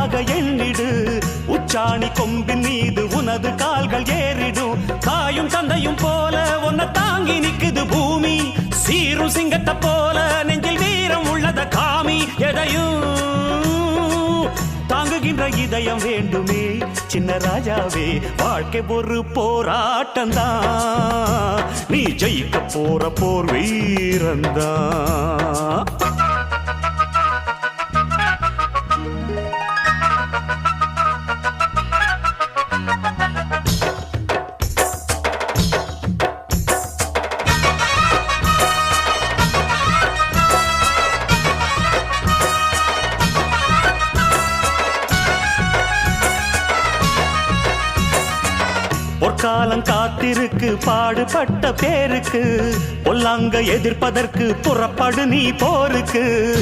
வெற்றியாக எண்ணிடு. உச்சாணி கொம்பின் மீது உனது கால்கள் ஏறிடும். தாயும் தந்தையும் போல உன்னை தாங்கி நிக்குது பூமி. சீரும் சிங்கத்தை போல நெஞ்சில் வீரம் உள்ளத காமி. எதையும் தாங்குகின்ற இதயம் வேண்டுமே. சின்ன ராஜாவே வாழ்க்கை ஒரு போராட்டம் தான் நீ ஜெயிக்க போற போர் வீரந்தான் காலம் காத்திருக்கு பாடுபட்ட பேருக்கு. பொல்லாங்க எதிர்ப்பதற்கு புறப்படு நீ போருக்கு.